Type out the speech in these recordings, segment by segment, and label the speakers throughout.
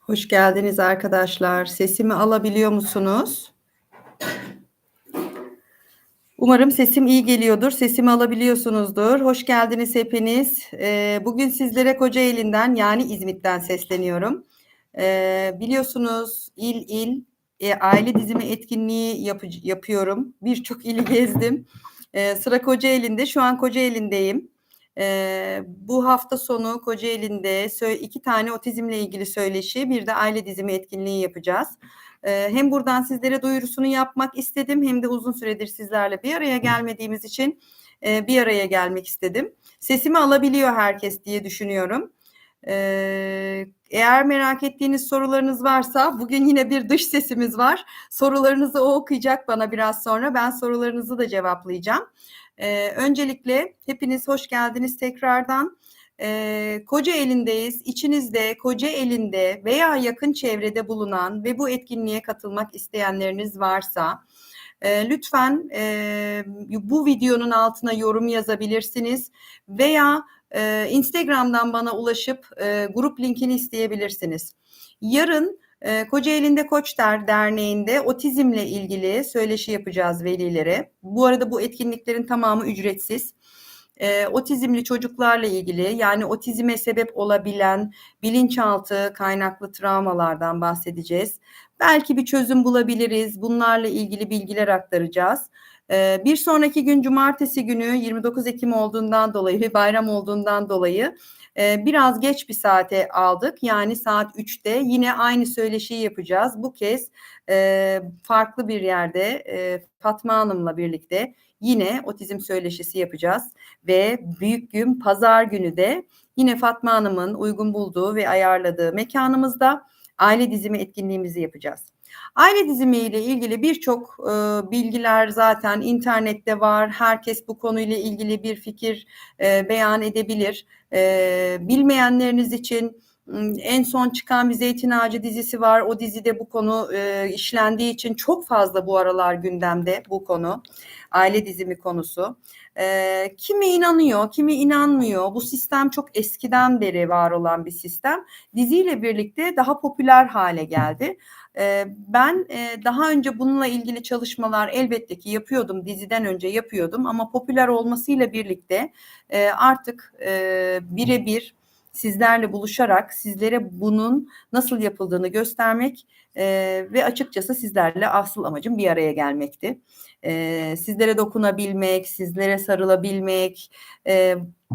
Speaker 1: Hoş geldiniz arkadaşlar. Sesimi alabiliyor musunuz? Umarım sesim iyi geliyordur. Sesimi alabiliyorsunuzdur. Hoş geldiniz hepiniz. Ee, bugün sizlere Kocaeli'nden yani İzmit'ten sesleniyorum. Ee, biliyorsunuz il il e, aile dizimi etkinliği yap yapıyorum. Birçok ili gezdim. Ee, sıra Kocaeli'nde. Şu an Kocaeli'ndeyim. Ee, bu hafta sonu Kocaeli'nde iki tane otizmle ilgili söyleşi, bir de aile dizimi etkinliği yapacağız. Ee, hem buradan sizlere duyurusunu yapmak istedim, hem de uzun süredir sizlerle bir araya gelmediğimiz için e, bir araya gelmek istedim. Sesimi alabiliyor herkes diye düşünüyorum. Eğer merak ettiğiniz sorularınız varsa bugün yine bir dış sesimiz var. Sorularınızı o okuyacak bana biraz sonra. Ben sorularınızı da cevaplayacağım. Ee, öncelikle hepiniz hoş geldiniz tekrardan. Ee, koca elindeyiz. İçinizde, koca elinde veya yakın çevrede bulunan ve bu etkinliğe katılmak isteyenleriniz varsa e, lütfen e, bu videonun altına yorum yazabilirsiniz veya e, Instagram'dan bana ulaşıp e, grup linkini isteyebilirsiniz. Yarın e, Kocaeli'nde Koçter Derneği'nde otizmle ilgili söyleşi yapacağız velilere. Bu arada bu etkinliklerin tamamı ücretsiz. E, otizmli çocuklarla ilgili yani otizme sebep olabilen bilinçaltı kaynaklı travmalardan bahsedeceğiz. Belki bir çözüm bulabiliriz. Bunlarla ilgili bilgiler aktaracağız. Ee, bir sonraki gün cumartesi günü 29 Ekim olduğundan dolayı ve bayram olduğundan dolayı e, biraz geç bir saate aldık. Yani saat 3'te yine aynı söyleşiyi yapacağız. Bu kez e, farklı bir yerde e, Fatma Hanım'la birlikte yine otizm söyleşisi yapacağız. Ve büyük gün pazar günü de yine Fatma Hanım'ın uygun bulduğu ve ayarladığı mekanımızda aile dizimi etkinliğimizi yapacağız. Aile dizimiyle ilgili birçok e, bilgiler zaten internette var. Herkes bu konuyla ilgili bir fikir e, beyan edebilir. E, bilmeyenleriniz için en son çıkan bir Zeytin Ağacı dizisi var. O dizide bu konu e, işlendiği için çok fazla bu aralar gündemde bu konu. Aile dizimi konusu. E, kimi inanıyor, kimi inanmıyor. Bu sistem çok eskiden beri var olan bir sistem. Diziyle birlikte daha popüler hale geldi. Ben daha önce bununla ilgili çalışmalar elbette ki yapıyordum. Diziden önce yapıyordum ama popüler olmasıyla birlikte artık birebir sizlerle buluşarak sizlere bunun nasıl yapıldığını göstermek ve açıkçası sizlerle asıl amacım bir araya gelmekti. Sizlere dokunabilmek, sizlere sarılabilmek,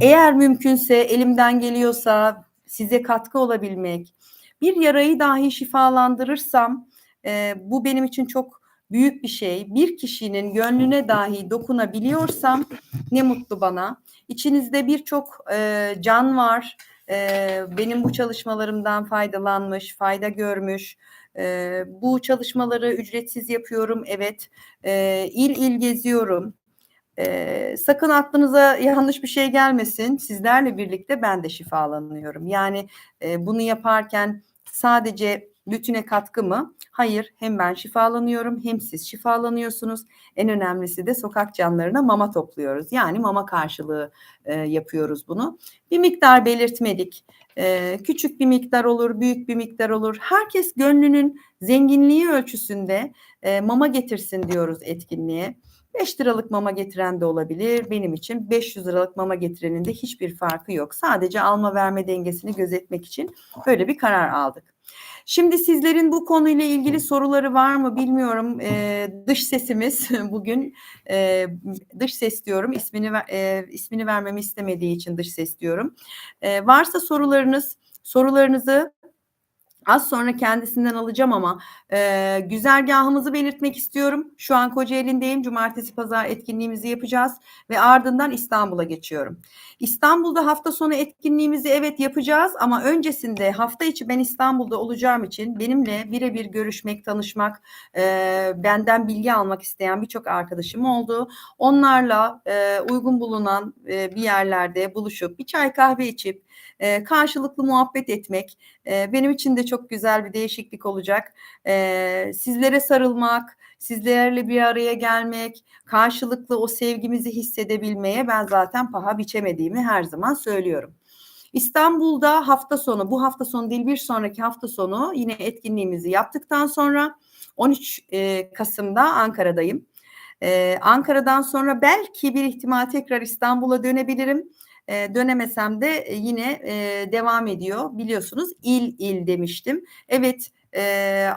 Speaker 1: eğer mümkünse elimden geliyorsa size katkı olabilmek, bir yarayı dahi şifalandırırsam e, bu benim için çok büyük bir şey. Bir kişinin gönlüne dahi dokunabiliyorsam ne mutlu bana. İçinizde birçok e, can var e, benim bu çalışmalarımdan faydalanmış, fayda görmüş. E, bu çalışmaları ücretsiz yapıyorum. Evet, e, il il geziyorum. E, sakın aklınıza yanlış bir şey gelmesin. Sizlerle birlikte ben de şifalanıyorum. Yani e, bunu yaparken sadece bütüne katkı mı? Hayır, hem ben şifalanıyorum hem siz şifalanıyorsunuz. En önemlisi de sokak canlarına mama topluyoruz. Yani mama karşılığı e, yapıyoruz bunu. Bir miktar belirtmedik. E, küçük bir miktar olur, büyük bir miktar olur. Herkes gönlünün zenginliği ölçüsünde e, mama getirsin diyoruz etkinliğe. 5 liralık mama getiren de olabilir. Benim için 500 liralık mama getirenin de hiçbir farkı yok. Sadece alma verme dengesini gözetmek için böyle bir karar aldık. Şimdi sizlerin bu konuyla ilgili soruları var mı bilmiyorum. Ee, dış sesimiz bugün e, dış ses diyorum. İsmini e, ismini vermemi istemediği için dış ses diyorum. E, varsa sorularınız sorularınızı Az sonra kendisinden alacağım ama e, güzergahımızı belirtmek istiyorum. Şu an Kocaeli'ndeyim. Cumartesi pazar etkinliğimizi yapacağız ve ardından İstanbul'a geçiyorum. İstanbul'da hafta sonu etkinliğimizi evet yapacağız ama öncesinde hafta içi ben İstanbul'da olacağım için benimle birebir görüşmek, tanışmak, e, benden bilgi almak isteyen birçok arkadaşım oldu. Onlarla e, uygun bulunan e, bir yerlerde buluşup bir çay kahve içip e, karşılıklı muhabbet etmek benim için de çok güzel bir değişiklik olacak. Sizlere sarılmak, sizlerle bir araya gelmek, karşılıklı o sevgimizi hissedebilmeye ben zaten paha biçemediğimi her zaman söylüyorum. İstanbul'da hafta sonu, bu hafta sonu değil bir sonraki hafta sonu yine etkinliğimizi yaptıktan sonra 13 e, Kasım'da Ankara'dayım. Ankara'dan sonra belki bir ihtimal tekrar İstanbul'a dönebilirim. Ee, dönemesem de yine e, devam ediyor. Biliyorsunuz il il demiştim. Evet e,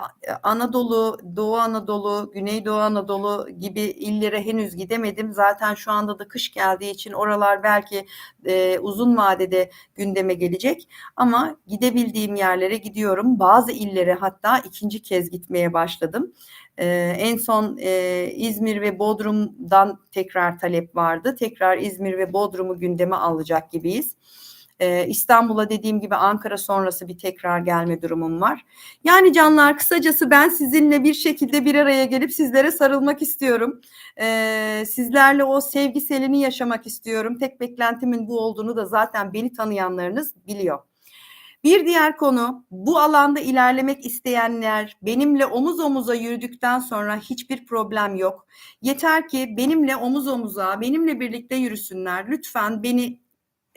Speaker 1: Anadolu, Doğu Anadolu, Güneydoğu Anadolu gibi illere henüz gidemedim. Zaten şu anda da kış geldiği için oralar belki e, uzun vadede gündeme gelecek. Ama gidebildiğim yerlere gidiyorum. Bazı illere hatta ikinci kez gitmeye başladım. Ee, en son e, İzmir ve Bodrum'dan tekrar talep vardı. Tekrar İzmir ve Bodrum'u gündeme alacak gibiyiz. Ee, İstanbul'a dediğim gibi Ankara sonrası bir tekrar gelme durumum var. Yani canlar kısacası ben sizinle bir şekilde bir araya gelip sizlere sarılmak istiyorum. Ee, sizlerle o sevgi selini yaşamak istiyorum. Tek beklentimin bu olduğunu da zaten beni tanıyanlarınız biliyor. Bir diğer konu bu alanda ilerlemek isteyenler benimle omuz omuza yürüdükten sonra hiçbir problem yok. Yeter ki benimle omuz omuza, benimle birlikte yürüsünler. Lütfen beni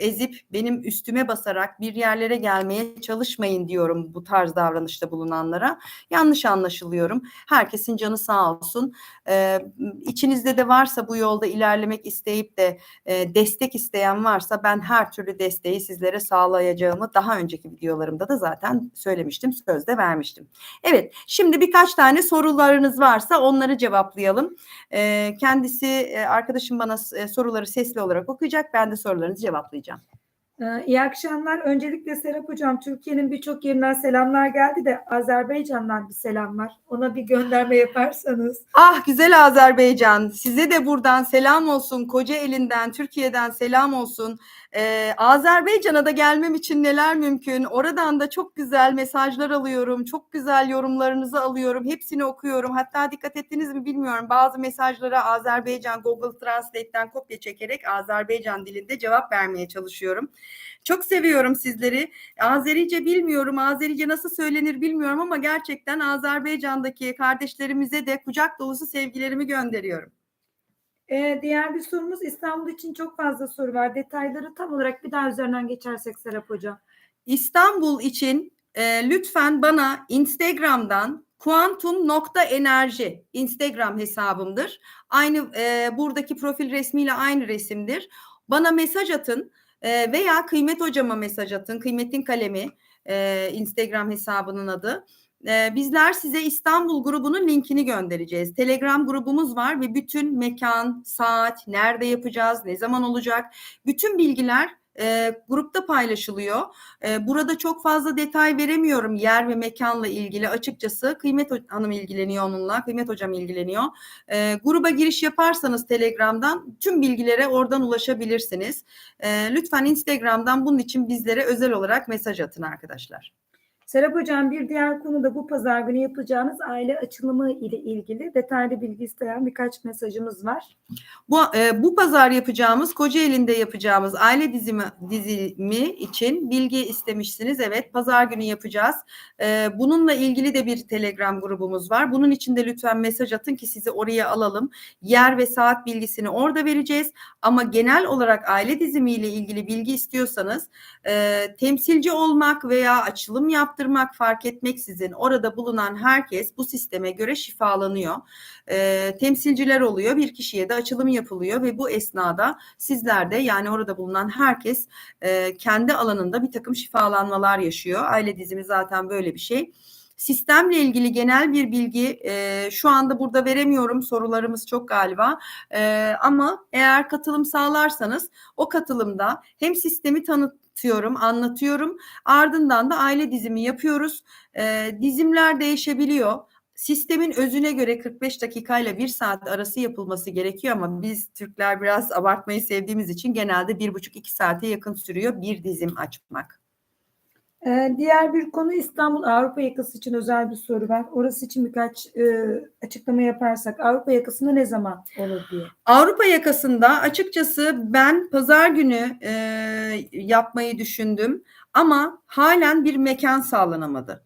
Speaker 1: ezip benim üstüme basarak bir yerlere gelmeye çalışmayın diyorum bu tarz davranışta bulunanlara. Yanlış anlaşılıyorum. Herkesin canı sağ olsun. Ee, içinizde de varsa bu yolda ilerlemek isteyip de e, destek isteyen varsa ben her türlü desteği sizlere sağlayacağımı daha önceki videolarımda da zaten söylemiştim. Sözde vermiştim. Evet şimdi birkaç tane sorularınız varsa onları cevaplayalım. Ee, kendisi e, arkadaşım bana e, soruları sesli olarak okuyacak. Ben de sorularınızı cevaplayacağım hocam.
Speaker 2: Ee, iyi akşamlar. Öncelikle Serap Hocam, Türkiye'nin birçok yerinden selamlar geldi de Azerbaycan'dan bir selam var. Ona bir gönderme yaparsanız.
Speaker 1: Ah güzel Azerbaycan. Size de buradan selam olsun. Koca elinden, Türkiye'den selam olsun. Ee, Azerbaycan'a da gelmem için neler mümkün? Oradan da çok güzel mesajlar alıyorum. Çok güzel yorumlarınızı alıyorum. Hepsini okuyorum. Hatta dikkat ettiniz mi bilmiyorum. Bazı mesajlara Azerbaycan Google Translate'ten kopya çekerek Azerbaycan dilinde cevap vermeye çalışıyorum. Çok seviyorum sizleri. Azerice bilmiyorum. Azerice nasıl söylenir bilmiyorum ama gerçekten Azerbaycan'daki kardeşlerimize de kucak dolusu sevgilerimi gönderiyorum.
Speaker 2: Ee, diğer bir sorumuz İstanbul için çok fazla soru var. Detayları tam olarak bir daha üzerinden geçersek Serap Hocam.
Speaker 1: İstanbul için e, lütfen bana Instagram'dan kuantum.enerji Instagram hesabımdır. Aynı e, buradaki profil resmiyle aynı resimdir. Bana mesaj atın e, veya Kıymet Hocama mesaj atın. Kıymetin Kalemi e, Instagram hesabının adı. E, bizler size İstanbul grubunun linkini göndereceğiz. Telegram grubumuz var ve bütün mekan, saat, nerede yapacağız, ne zaman olacak, bütün bilgiler e, grupta paylaşılıyor. E, burada çok fazla detay veremiyorum yer ve mekanla ilgili açıkçası. Kıymet Hanım ilgileniyor onunla, Kıymet Hocam ilgileniyor. E, gruba giriş yaparsanız Telegram'dan tüm bilgilere oradan ulaşabilirsiniz. E, lütfen Instagram'dan bunun için bizlere özel olarak mesaj atın arkadaşlar.
Speaker 2: Serap Hocam bir diğer konu da bu pazar günü yapacağınız aile açılımı ile ilgili detaylı bilgi isteyen birkaç mesajımız var.
Speaker 1: Bu e, bu pazar yapacağımız Kocaeli'nde yapacağımız aile dizimi dizimi için bilgi istemişsiniz. Evet, pazar günü yapacağız. E, bununla ilgili de bir Telegram grubumuz var. Bunun için de lütfen mesaj atın ki sizi oraya alalım. Yer ve saat bilgisini orada vereceğiz. Ama genel olarak aile dizimi ile ilgili bilgi istiyorsanız e, temsilci olmak veya açılım yaptırmak yaptırmak fark etmeksizin orada bulunan herkes bu sisteme göre şifalanıyor. E, temsilciler oluyor. Bir kişiye de açılım yapılıyor ve bu esnada sizler de yani orada bulunan herkes e, kendi alanında bir takım şifalanmalar yaşıyor. Aile dizimi zaten böyle bir şey. Sistemle ilgili genel bir bilgi e, şu anda burada veremiyorum sorularımız çok galiba e, ama eğer katılım sağlarsanız o katılımda hem sistemi tanıt tanıtıyorum, anlatıyorum. Ardından da aile dizimi yapıyoruz. E, dizimler değişebiliyor. Sistemin özüne göre 45 dakikayla bir saat arası yapılması gerekiyor ama biz Türkler biraz abartmayı sevdiğimiz için genelde bir buçuk iki saate yakın sürüyor bir dizim açmak.
Speaker 2: Ee, diğer bir konu İstanbul Avrupa yakası için özel bir soru var. Orası için birkaç e, açıklama yaparsak Avrupa yakasında ne zaman olur diye.
Speaker 1: Avrupa yakasında açıkçası ben pazar günü e, yapmayı düşündüm ama halen bir mekan sağlanamadı.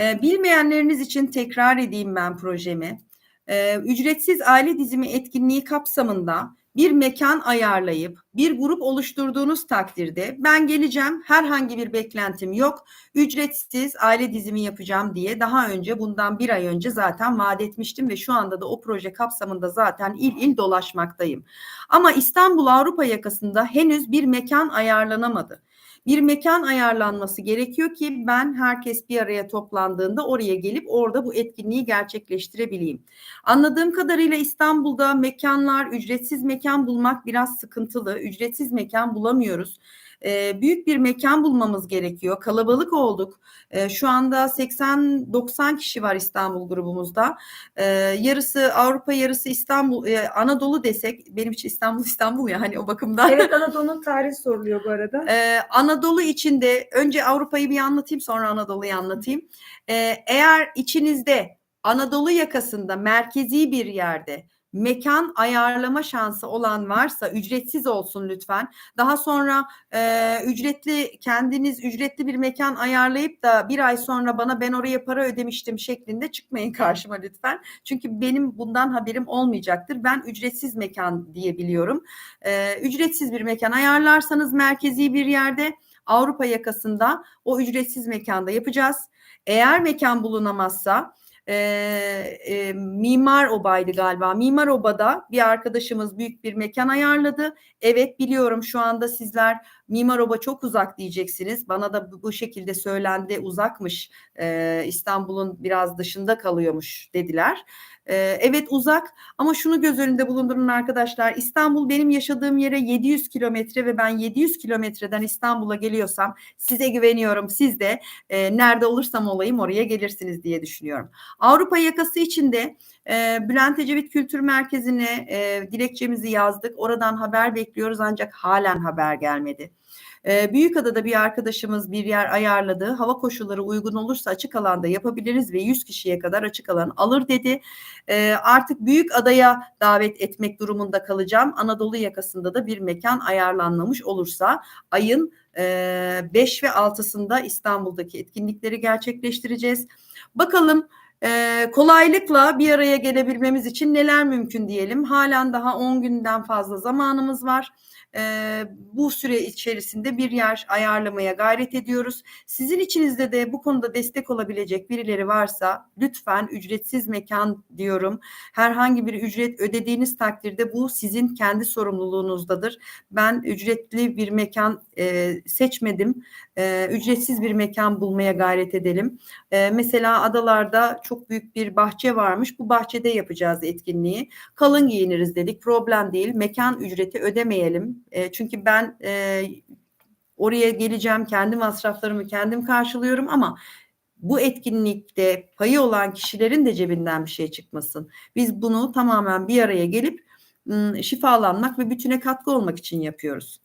Speaker 1: E, bilmeyenleriniz için tekrar edeyim ben projemi. E, ücretsiz aile dizimi etkinliği kapsamında bir mekan ayarlayıp bir grup oluşturduğunuz takdirde ben geleceğim herhangi bir beklentim yok ücretsiz aile dizimi yapacağım diye daha önce bundan bir ay önce zaten vaat etmiştim ve şu anda da o proje kapsamında zaten il il dolaşmaktayım. Ama İstanbul Avrupa yakasında henüz bir mekan ayarlanamadı. Bir mekan ayarlanması gerekiyor ki ben herkes bir araya toplandığında oraya gelip orada bu etkinliği gerçekleştirebileyim. Anladığım kadarıyla İstanbul'da mekanlar, ücretsiz mekan bulmak biraz sıkıntılı. Ücretsiz mekan bulamıyoruz. Ee, büyük bir mekan bulmamız gerekiyor. Kalabalık olduk. Ee, şu anda 80-90 kişi var İstanbul grubumuzda. Ee, yarısı Avrupa, yarısı İstanbul, e, Anadolu desek benim için İstanbul İstanbul ya hani o bakımdan.
Speaker 2: Evet Anadolu'nun tarihi soruluyor bu arada.
Speaker 1: Anadolu içinde önce Avrupa'yı bir anlatayım sonra Anadolu'yu anlatayım. Eğer içinizde Anadolu yakasında merkezi bir yerde mekan ayarlama şansı olan varsa ücretsiz olsun lütfen. Daha sonra e, ücretli kendiniz ücretli bir mekan ayarlayıp da bir ay sonra bana ben oraya para ödemiştim şeklinde çıkmayın karşıma lütfen. Çünkü benim bundan haberim olmayacaktır. Ben ücretsiz mekan diyebiliyorum. E, ücretsiz bir mekan ayarlarsanız merkezi bir yerde Avrupa yakasında o ücretsiz mekanda yapacağız. Eğer mekan bulunamazsa e, e, Mimar Oba'ydı galiba. Mimar Oba'da bir arkadaşımız büyük bir mekan ayarladı. Evet biliyorum şu anda sizler Mimar Oba çok uzak diyeceksiniz. Bana da bu, şekilde söylendi uzakmış. E, İstanbul'un biraz dışında kalıyormuş dediler. E, evet uzak ama şunu göz önünde bulundurun arkadaşlar. İstanbul benim yaşadığım yere 700 kilometre ve ben 700 kilometreden İstanbul'a geliyorsam size güveniyorum. Siz de e, nerede olursam olayım oraya gelirsiniz diye düşünüyorum. Avrupa yakası içinde e, Bülent Ecevit Kültür Merkezi'ne e, dilekçemizi yazdık. Oradan haber bekliyoruz ancak halen haber gelmedi. E, Büyükada'da bir arkadaşımız bir yer ayarladı. Hava koşulları uygun olursa açık alanda yapabiliriz ve 100 kişiye kadar açık alan alır dedi. E, artık büyük adaya davet etmek durumunda kalacağım. Anadolu yakasında da bir mekan ayarlanmamış olursa ayın 5 ve 6'sında İstanbul'daki etkinlikleri gerçekleştireceğiz. Bakalım ee, kolaylıkla bir araya gelebilmemiz için neler mümkün diyelim. Halen daha 10 günden fazla zamanımız var. Ee, bu süre içerisinde bir yer ayarlamaya gayret ediyoruz. Sizin içinizde de bu konuda destek olabilecek birileri varsa lütfen ücretsiz mekan diyorum. Herhangi bir ücret ödediğiniz takdirde bu sizin kendi sorumluluğunuzdadır. Ben ücretli bir mekan e, seçmedim. E, ücretsiz bir mekan bulmaya gayret edelim. E, mesela adalarda çok büyük bir bahçe varmış. Bu bahçede yapacağız etkinliği. Kalın giyiniriz dedik. Problem değil. Mekan ücreti ödemeyelim. E, çünkü ben e, oraya geleceğim. Kendi masraflarımı kendim karşılıyorum ama bu etkinlikte payı olan kişilerin de cebinden bir şey çıkmasın. Biz bunu tamamen bir araya gelip şifalanmak ve bütüne katkı olmak için yapıyoruz.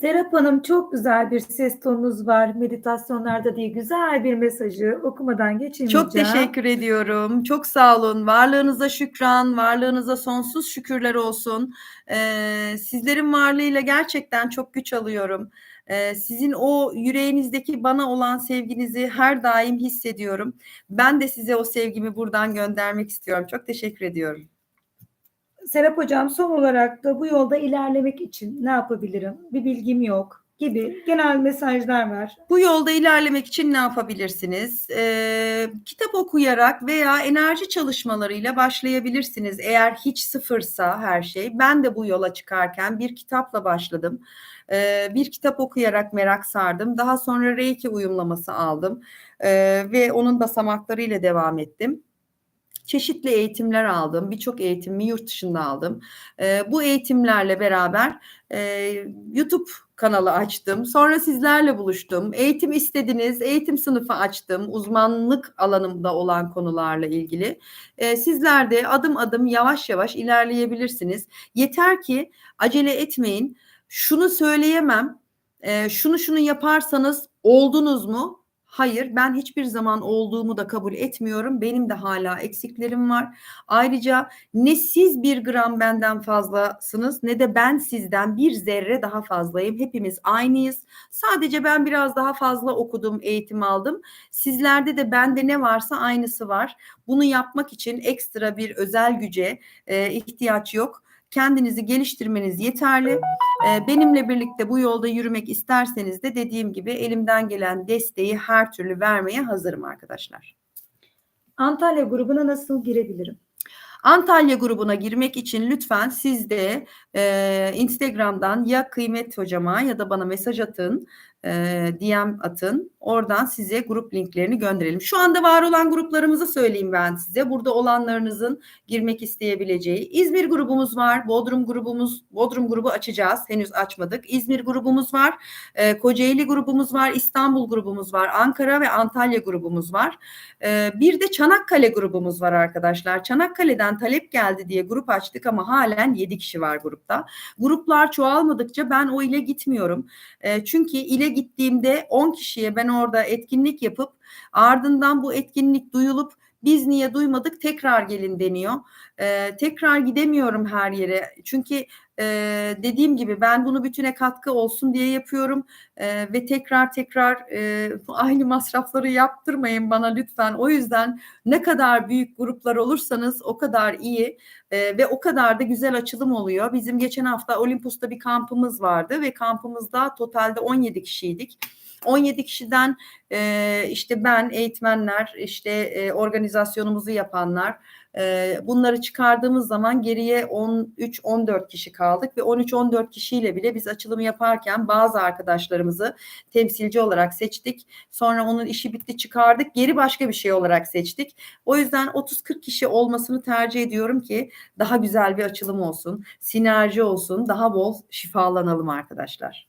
Speaker 2: Serap Hanım çok güzel bir ses tonunuz var. Meditasyonlarda diye güzel bir mesajı okumadan geçemeyeceğim.
Speaker 1: Çok teşekkür ediyorum. Çok sağ olun. Varlığınıza şükran, varlığınıza sonsuz şükürler olsun. Ee, sizlerin varlığıyla gerçekten çok güç alıyorum. Ee, sizin o yüreğinizdeki bana olan sevginizi her daim hissediyorum. Ben de size o sevgimi buradan göndermek istiyorum. Çok teşekkür ediyorum.
Speaker 2: Serap Hocam son olarak da bu yolda ilerlemek için ne yapabilirim? Bir bilgim yok gibi genel mesajlar var.
Speaker 1: Bu yolda ilerlemek için ne yapabilirsiniz? Ee, kitap okuyarak veya enerji çalışmalarıyla başlayabilirsiniz. Eğer hiç sıfırsa her şey. Ben de bu yola çıkarken bir kitapla başladım. Ee, bir kitap okuyarak merak sardım. Daha sonra Reiki uyumlaması aldım. Ee, ve onun basamaklarıyla devam ettim çeşitli eğitimler aldım. Birçok eğitimimi yurt dışında aldım. E, bu eğitimlerle beraber e, YouTube kanalı açtım. Sonra sizlerle buluştum. Eğitim istediniz, eğitim sınıfı açtım. Uzmanlık alanımda olan konularla ilgili. E, sizler de adım adım yavaş yavaş ilerleyebilirsiniz. Yeter ki acele etmeyin. Şunu söyleyemem. E, şunu şunu yaparsanız oldunuz mu? Hayır, ben hiçbir zaman olduğumu da kabul etmiyorum. Benim de hala eksiklerim var. Ayrıca ne siz bir gram benden fazlasınız ne de ben sizden bir zerre daha fazlayım. Hepimiz aynıyız. Sadece ben biraz daha fazla okudum, eğitim aldım. Sizlerde de bende ne varsa aynısı var. Bunu yapmak için ekstra bir özel güce e, ihtiyaç yok kendinizi geliştirmeniz yeterli. Ee, benimle birlikte bu yolda yürümek isterseniz de dediğim gibi elimden gelen desteği her türlü vermeye hazırım arkadaşlar.
Speaker 2: Antalya grubuna nasıl girebilirim?
Speaker 1: Antalya grubuna girmek için lütfen siz de e, Instagram'dan ya Kıymet Hocama ya da bana mesaj atın, e, DM atın. Oradan size grup linklerini gönderelim. Şu anda var olan gruplarımızı söyleyeyim ben size. Burada olanlarınızın girmek isteyebileceği. İzmir grubumuz var, Bodrum grubumuz, Bodrum grubu açacağız. Henüz açmadık. İzmir grubumuz var, e, Kocaeli grubumuz var, İstanbul grubumuz var, Ankara ve Antalya grubumuz var. E, bir de Çanakkale grubumuz var arkadaşlar. Çanakkale'den talep geldi diye grup açtık ama halen 7 kişi var grupta. Gruplar çoğalmadıkça ben o ile gitmiyorum. E, çünkü ile gittiğimde 10 kişiye ben orada etkinlik yapıp ardından bu etkinlik duyulup biz niye duymadık tekrar gelin deniyor. E, tekrar gidemiyorum her yere. Çünkü e, dediğim gibi ben bunu bütüne katkı olsun diye yapıyorum. E, ve tekrar tekrar e, aynı masrafları yaptırmayın bana lütfen. O yüzden ne kadar büyük gruplar olursanız o kadar iyi e, ve o kadar da güzel açılım oluyor. Bizim geçen hafta Olympus'ta bir kampımız vardı ve kampımızda totalde 17 kişiydik. 17 kişiden e, işte ben, eğitmenler, işte e, organizasyonumuzu yapanlar, bunları çıkardığımız zaman geriye 13-14 kişi kaldık ve 13-14 kişiyle bile biz açılımı yaparken bazı arkadaşlarımızı temsilci olarak seçtik. Sonra onun işi bitti çıkardık, geri başka bir şey olarak seçtik. O yüzden 30-40 kişi olmasını tercih ediyorum ki daha güzel bir açılım olsun, sinerji olsun, daha bol şifalanalım arkadaşlar.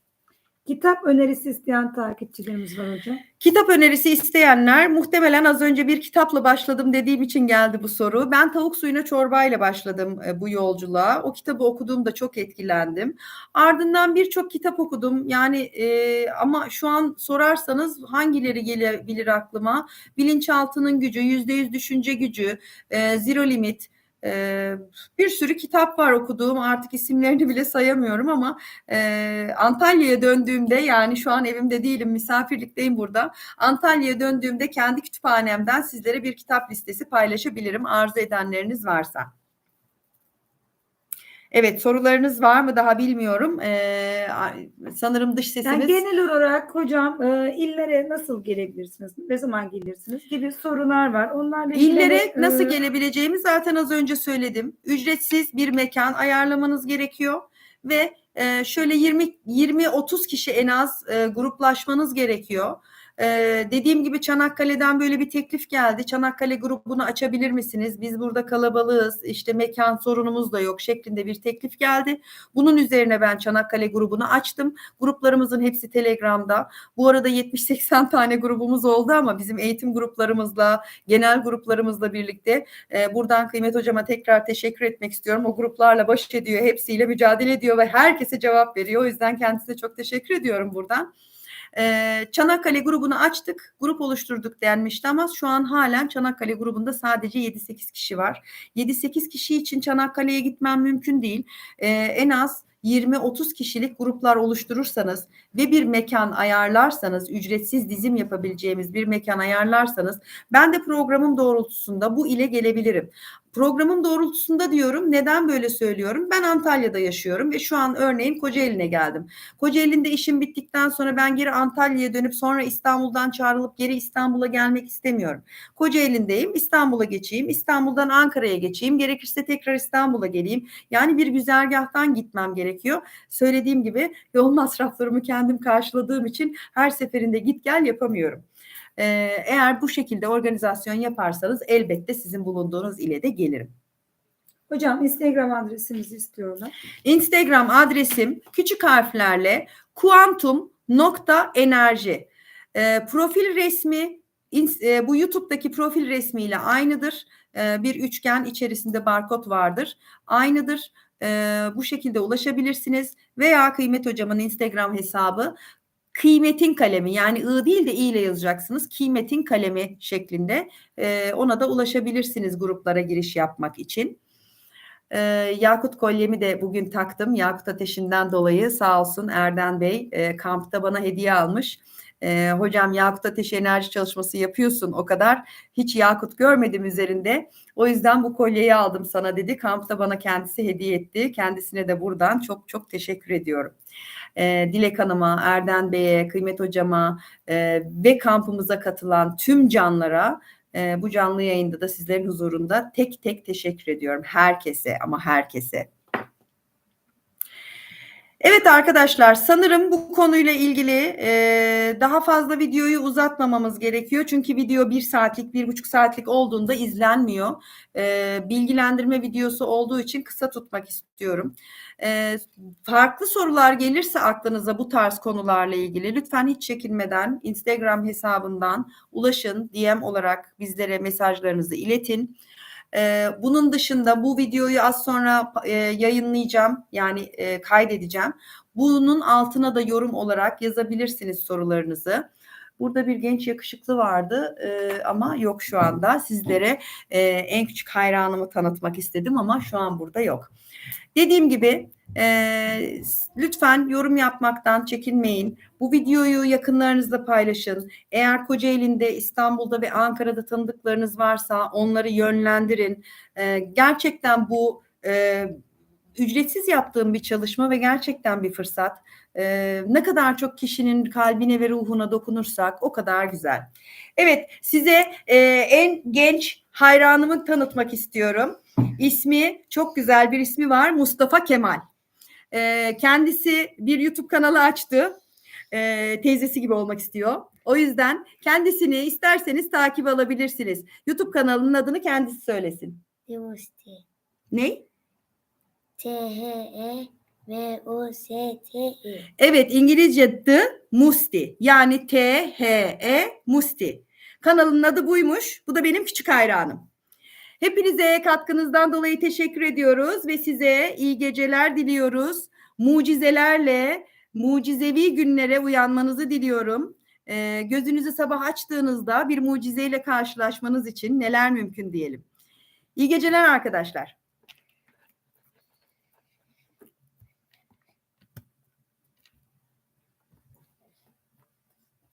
Speaker 2: Kitap önerisi isteyen takipçilerimiz var hocam.
Speaker 1: Kitap önerisi isteyenler muhtemelen az önce bir kitapla başladım dediğim için geldi bu soru. Ben tavuk suyuna çorbayla başladım e, bu yolculuğa. O kitabı okuduğumda çok etkilendim. Ardından birçok kitap okudum. Yani e, ama şu an sorarsanız hangileri gelebilir aklıma? Bilinçaltının gücü, yüzde yüz düşünce gücü, e, zero limit. Ee, bir sürü kitap var okuduğum artık isimlerini bile sayamıyorum ama e, Antalya'ya döndüğümde yani şu an evimde değilim misafirlikteyim burada Antalya'ya döndüğümde kendi kütüphanemden sizlere bir kitap listesi paylaşabilirim arzu edenleriniz varsa. Evet sorularınız var mı daha bilmiyorum. Ee, sanırım dış sesimiz.
Speaker 2: Yani genel olarak hocam e, illere nasıl gelebilirsiniz? Ne zaman gelirsiniz? Gibi sorular var. Onlarla ilgili
Speaker 1: İllere nasıl
Speaker 2: e,
Speaker 1: gelebileceğimi zaten az önce söyledim. Ücretsiz bir mekan ayarlamanız gerekiyor ve e, şöyle 20 20 30 kişi en az e, gruplaşmanız gerekiyor. Ee, dediğim gibi Çanakkale'den böyle bir teklif geldi. Çanakkale grubunu açabilir misiniz? Biz burada kalabalığız. İşte mekan sorunumuz da yok şeklinde bir teklif geldi. Bunun üzerine ben Çanakkale grubunu açtım. Gruplarımızın hepsi Telegram'da. Bu arada 70-80 tane grubumuz oldu ama bizim eğitim gruplarımızla, genel gruplarımızla birlikte e, buradan Kıymet Hocama tekrar teşekkür etmek istiyorum. O gruplarla baş ediyor, hepsiyle mücadele ediyor ve herkese cevap veriyor. O yüzden kendisine çok teşekkür ediyorum buradan. Ee, Çanakkale grubunu açtık, grup oluşturduk denmişti ama şu an halen Çanakkale grubunda sadece 7-8 kişi var. 7-8 kişi için Çanakkale'ye gitmem mümkün değil. Ee, en az 20-30 kişilik gruplar oluşturursanız ve bir mekan ayarlarsanız, ücretsiz dizim yapabileceğimiz bir mekan ayarlarsanız ben de programım doğrultusunda bu ile gelebilirim. Programım doğrultusunda diyorum. Neden böyle söylüyorum? Ben Antalya'da yaşıyorum ve şu an örneğin Kocaeli'ne geldim. Kocaeli'nde işim bittikten sonra ben geri Antalya'ya dönüp sonra İstanbul'dan çağrılıp geri İstanbul'a gelmek istemiyorum. Kocaeli'ndeyim, İstanbul'a geçeyim, İstanbul'dan Ankara'ya geçeyim, gerekirse tekrar İstanbul'a geleyim. Yani bir güzergahtan gitmem gerekiyor. Söylediğim gibi yol masraflarımı kendim karşıladığım için her seferinde git gel yapamıyorum. Ee, eğer bu şekilde organizasyon yaparsanız elbette sizin bulunduğunuz ile de gelirim.
Speaker 2: Hocam Instagram adresinizi istiyorlar.
Speaker 1: Instagram adresim küçük harflerle kuantum.enerji. E, profil resmi e, bu YouTube'daki profil resmiyle aynıdır. E, bir üçgen içerisinde barkod vardır. Aynıdır. E, bu şekilde ulaşabilirsiniz. Veya Kıymet Hocam'ın Instagram hesabı kıymetin kalemi yani ı değil de i ile yazacaksınız. Kıymetin kalemi şeklinde e, ona da ulaşabilirsiniz gruplara giriş yapmak için. Ee, Yakut kolyemi de bugün taktım. Yakut ateşinden dolayı sağ olsun Erden Bey e, kampta bana hediye almış. E, hocam Yakut ateşi enerji çalışması yapıyorsun o kadar. Hiç Yakut görmedim üzerinde. O yüzden bu kolyeyi aldım sana dedi. Kampta bana kendisi hediye etti. Kendisine de buradan çok çok teşekkür ediyorum. E, Dilek Hanım'a, Erden Bey'e, Kıymet Hocama e, ve kampımıza katılan tüm canlara e, bu canlı yayında da sizlerin huzurunda tek tek teşekkür ediyorum. Herkese ama herkese. Evet arkadaşlar sanırım bu konuyla ilgili e, daha fazla videoyu uzatmamamız gerekiyor. Çünkü video bir saatlik, bir buçuk saatlik olduğunda izlenmiyor. E, bilgilendirme videosu olduğu için kısa tutmak istiyorum. E, farklı sorular gelirse aklınıza bu tarz konularla ilgili lütfen hiç çekinmeden Instagram hesabından ulaşın. DM olarak bizlere mesajlarınızı iletin. Ee, bunun dışında bu videoyu az sonra e, yayınlayacağım yani e, kaydedeceğim. Bunun altına da yorum olarak yazabilirsiniz sorularınızı. Burada bir genç yakışıklı vardı e, ama yok şu anda. Sizlere e, en küçük hayranımı tanıtmak istedim ama şu an burada yok. Dediğim gibi e, lütfen yorum yapmaktan çekinmeyin. Bu videoyu yakınlarınızla paylaşın. Eğer Kocaeli'nde, İstanbul'da ve Ankara'da tanıdıklarınız varsa onları yönlendirin. E, gerçekten bu e, ücretsiz yaptığım bir çalışma ve gerçekten bir fırsat. E, ne kadar çok kişinin kalbine ve ruhuna dokunursak o kadar güzel. Evet size e, en genç hayranımı tanıtmak istiyorum. İsmi çok güzel bir ismi var Mustafa Kemal. E, kendisi bir YouTube kanalı açtı. E, teyzesi gibi olmak istiyor. O yüzden kendisini isterseniz takip alabilirsiniz. YouTube kanalının adını kendisi söylesin.
Speaker 3: Dimusti.
Speaker 1: Ne?
Speaker 3: T-H-E-M-U-S-T-I.
Speaker 1: Evet İngilizce The Musti yani T-H-E Musti. Kanalın adı buymuş. Bu da benim küçük hayranım. Hepinize katkınızdan dolayı teşekkür ediyoruz ve size iyi geceler diliyoruz. Mucizelerle, mucizevi günlere uyanmanızı diliyorum. Ee, gözünüzü sabah açtığınızda bir mucizeyle karşılaşmanız için neler mümkün diyelim. İyi geceler arkadaşlar.